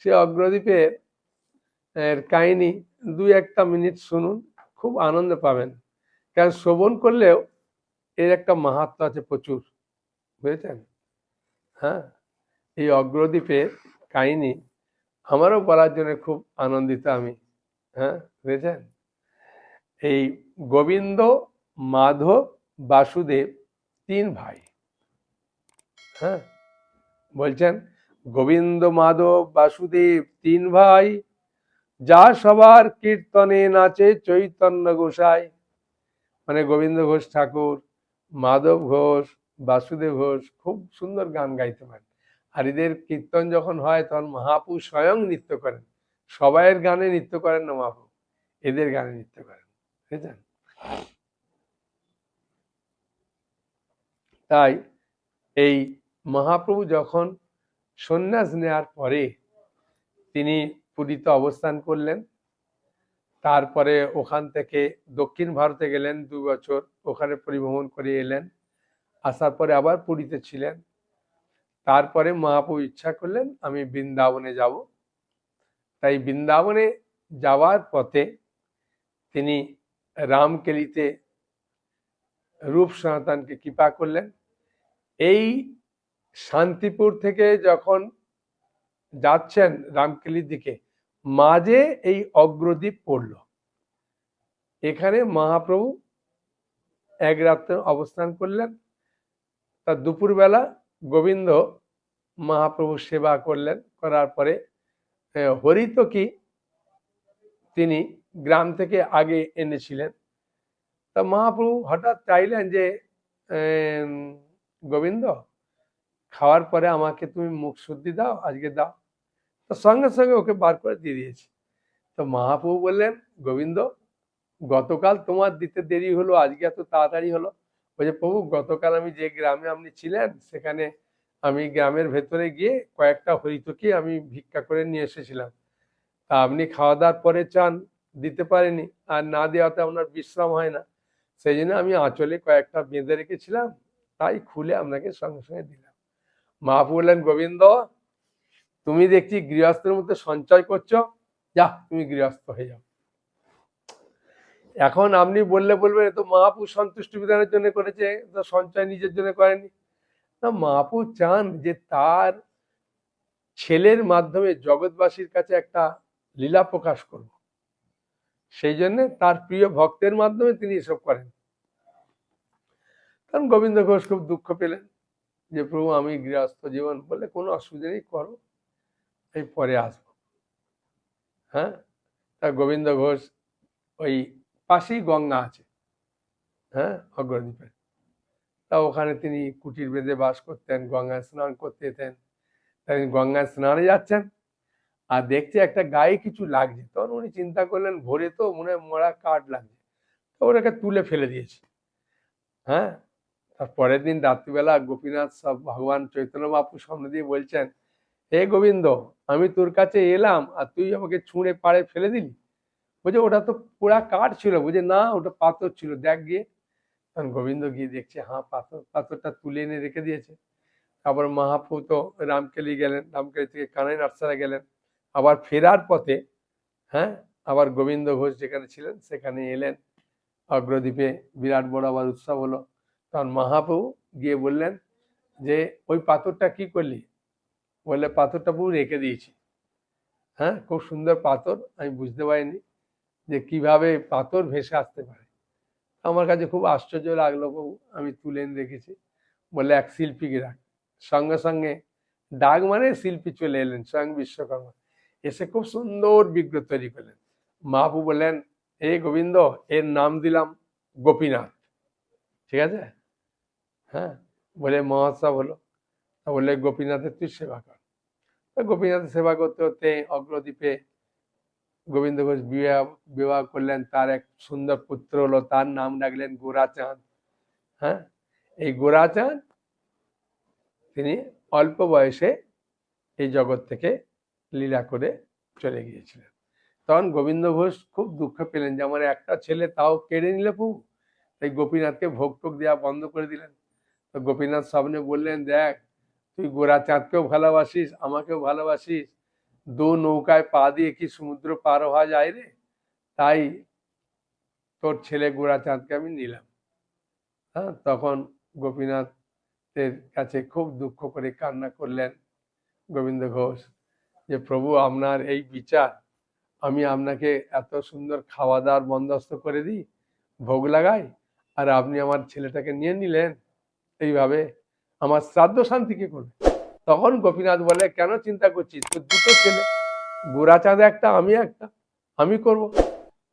সে অগ্রদ্বীপের, এর কাহিনী দুই একটা মিনিট শুনুন, খুব আনন্দ পাবেন। কারণ শ্রবণ করলেও এর একটা মাহাত্ম আছে প্রচুর, বুঝেছেন? হ্যাঁ এই অগ্রদ্বীপের কাহিনী আমারও বলার জন্য খুব আনন্দিত আমি হ্যাঁ বুঝেছেন? এই গোবিন্দ, মাধব, বাসুদেব তিন ভাই হ্যাঁ বলছেন গোবিন্দ মাধব বাসুদেব তিন ভাই, যা সবার কীর্তনে নাচে চৈতন্য গোসাই। মানে গোবিন্দ ঘোষ ঠাকুর, মাধব ঘোষ, বাসুদেব ঘোষ, খুব সুন্দর গান গাইতে পারেন আর এদের কীর্তন যখন হয়, তখন মহাপু স্বয়ং নৃত্য করেন। সবাইয়ের গানে নৃত্য করেন না মহাপু এদের গানে নৃত্য করেন। বুঝেছেন তাই এই মহাপ্রভু যখন সন্ন্যাস নেয়ার পরে তিনি পুরীতে অবস্থান করলেন। তারপরে ওখান থেকে দক্ষিণ ভারতে গেলেন দু বছর, ওখানে পরিভ্রমণ করে এলেন, আসার পরে আবার পুরীতে ছিলেন। তারপরে মহাপ্রভু ইচ্ছা করলেন, আমি বৃন্দাবনে যাব। তাই বৃন্দাবনে যাওয়ার পথে তিনি রামকেলিতে রূপ সনাতনকে কৃপা করলেন। এই শান্তিপুর থেকে যখন যাচ্ছেন রামকেলির দিকে, মাঝে এই অগ্রদ্বীপ পড়ল। এখানে মহাপ্রভু এক রাত্রে অবস্থান করলেন। তার দুপুরবেলা গোবিন্দ মহাপ্রভু সেবা করলেন। করার পরে হরিতকি তিনি গ্রাম থেকে আগে এনেছিলেন। তা মহাপ্রভু হঠাৎ চাইলেন যে গোবিন্দ খাওয়ার পরে আমাকে তুমি মুখ শুদ্ধি দাও, আজকে দাও। তো সঙ্গে সঙ্গে ওকে বার করে দিয়ে দিয়েছি। তো মহাপ্রভু বললেন, গোবিন্দ, গতকাল তোমার দিতে দেরি হলো, আজকে এত তাড়াতাড়ি হলো। বলছে, প্রভু, গতকাল আমি যে গ্রামে আপনি ছিলেন, সেখানে আমি গ্রামের ভেতরে গিয়ে কয়েকটা হরিতকি আমি ভিক্ষা করে নিয়ে এসেছিলাম। তা আপনি খাওয়া দাওয়ার পরে চান, দিতে পারেনি আর না দেওয়াতে আপনার বিশ্রাম হয় না। সেই জন্য আমি আঁচলে কয়েকটা বেঁধে রেখেছিলাম। তাই খুলে আপনাকে সঙ্গে সঙ্গে দিলাম। মহাপু বললেন, গোবিন্দ, তুমি দেখছি গৃহস্থের মধ্যে সঞ্চয় করছ। যা, তুমি গৃহস্থ হয়ে যাও। এখন আপনি বললে বলবেন তো মহাপু সন্তুষ্টি বিধানের জন্য করেছে তো সঞ্চয় নিজের জন্য করেনি। না মহাপু চান যে তার ছেলের মাধ্যমে জগৎবাসীর কাছে একটা লীলা প্রকাশ করব সেই জন্য তার প্রিয় ভক্তের মাধ্যমে তিনি এসব করেন। কারণ গোবিন্দ ঘোষ খুব দুঃখ পেলেন। যে প্রভু, আমি গৃহস্থ জীবন বলে কোনো অসুবিধা নেই, করো। এই পরে আসব। হ্যাঁ? তা গোবিন্দ ঘোষ ওই পাশেই গঙ্গা আছে। হ্যাঁ? অগ্রদ্বীপে। তা ওখানে তিনি কুটির বেঁধে বাস করতেন, গঙ্গায় স্নান করতে যেতেন। তাই গঙ্গায় স্নানে যাচ্ছেন আর দেখছে একটা গায়ে কিছু লাগছে। তখন উনি চিন্তা করলেন, ভোরে তো মনে মরা কাঠ লাগছে। তো ওটাকে তুলে ফেলে দিয়েছে। হ্যাঁ? তার পরের দিন রাত্রিবেলা গোপীনাথ সব ভগবান চৈতন্য বাপু সামনে দিয়ে বলছেন, হে গোবিন্দ, আমি তোর কাছে এলাম আর তুই আমাকে ছুঁড়ে পাড়ে ফেলে দিলি? বলছে, ওটা তো পোড়া কাঠ ছিল। বুঝে না, ওটা পাথর ছিল, দেখ গিয়ে। তখন গোবিন্দ গিয়ে দেখছে হ্যাঁ পাথর, পাথরটা তুলে এনে রেখে দিয়েছে। তারপর মহাপ্রভু তো রামকেলি গেলেন, রামকেলি থেকে কানাই নার্সারা গেলেন। আবার ফেরার পথে হ্যাঁ আবার গোবিন্দ ঘোষ যেখানে ছিলেন, সেখানে এলেন। অগ্রদ্বীপে বিরাট বড় আবার উৎসব হলো। তখন মহাপ্রভু গিয়ে বললেন যে, ওই পাথরটা কি করলি? বললে, পাথরটা পুরো রেখে দিয়েছি। হ্যাঁ খুব সুন্দর পাথর, আমি বুঝতে পারিনি যে কীভাবে পাথর ভেসে আসতে পারে। আমার কাছে খুব আশ্চর্য লাগল প্রভু, আমি তুলে রেখেছি। বলে এক শিল্পীকে ডাক। সঙ্গে সঙ্গে ডাক মানে শিল্পী চলে এলেন, স্বয়ং বিশ্বকর্মা। এসে খুব সুন্দর বিগ্রহ তৈরি করলেন। মাহবু বললেন এ গোবিন্দ, এর নাম দিলাম গোপীনাথ। ঠিক আছে? হ্যাঁ বলে মহোৎসব হলো বললে গোপীনাথের তুই সেবা কর। গোপীনাথের সেবা করতে করতে অগ্রদ্বীপে গোবিন্দ ঘোষ বিবাহ বিবাহ করলেন, তার এক সুন্দর পুত্র হলো, তার নাম রাখলেন গোরাচাঁদ। হ্যাঁ এই গোরাচাঁদ, তিনি অল্প বয়সে এই জগৎ থেকে লীলা করে চলে গিয়েছিলেন। তখন গোবিন্দ ঘোষ খুব দুঃখ পেলেন যে, আমার একটা ছেলে তাও কেড়ে নিলে পু তাই গোপীনাথকে ভোগ টোক দেওয়া বন্ধ করে দিলেন। তো গোপীনাথ সামনে বললেন, দেখ, তুই গোরা চাঁদকেও ভালোবাসিস, আমাকেও ভালোবাসিস। দু নৌকায় পা দিয়ে কি সমুদ্র পার হওয়া যায় রে? তাই তোর ছেলে গোড়াচাঁদকে আমি নিলাম। হ্যাঁ তখন গোপীনাথের কাছে খুব দুঃখ করে কান্না করলেন গোবিন্দ ঘোষ যে, প্রভু, আপনার এই বিচার, আমি আপনাকে এত সুন্দর খাওয়া দাওয়ার বন্দোবস্ত করে দিই, ভোগ লাগাই, আর আপনি আমার ছেলেটাকে নিয়ে নিলেন? এইভাবে আমার শ্রাদ্ধ শান্তি কে করবে। তখন গোপীনাথ বলে, কেন চিন্তা করছিস? তোর দুটো ছেলে গোড়াচাঁদ একটা, আমি একটা। আমি করব।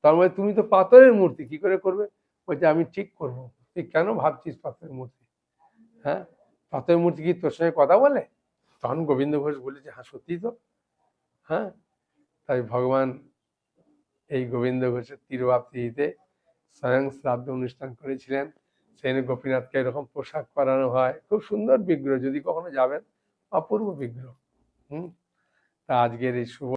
তার মধ্যে তুমি তো পাথরের মূর্তি, কি করে করবে? বলছে, আমি ঠিক করব। তুই কেন ভাবছিস পাথরের মূর্তি? হ্যাঁ? পাথরের মূর্তি কি তোর সঙ্গে কথা বলে? তখন গোবিন্দ ঘোষ বলেছে হ্যাঁ সত্যি তো। হ্যাঁ? তাই ভগবান এই গোবিন্দ ঘোষের তীরবাপ্তিতে স্বয়ং শ্রাদ্ধ অনুষ্ঠান করেছিলেন। সেখানে গোপীনাথকে এরকম পোশাক পরানো হয়। খুব সুন্দর বিগ্রহ, যদি কখনো যাবেন, অপূর্ব বিগ্রহ। হুম? তা আজকের এই শুভ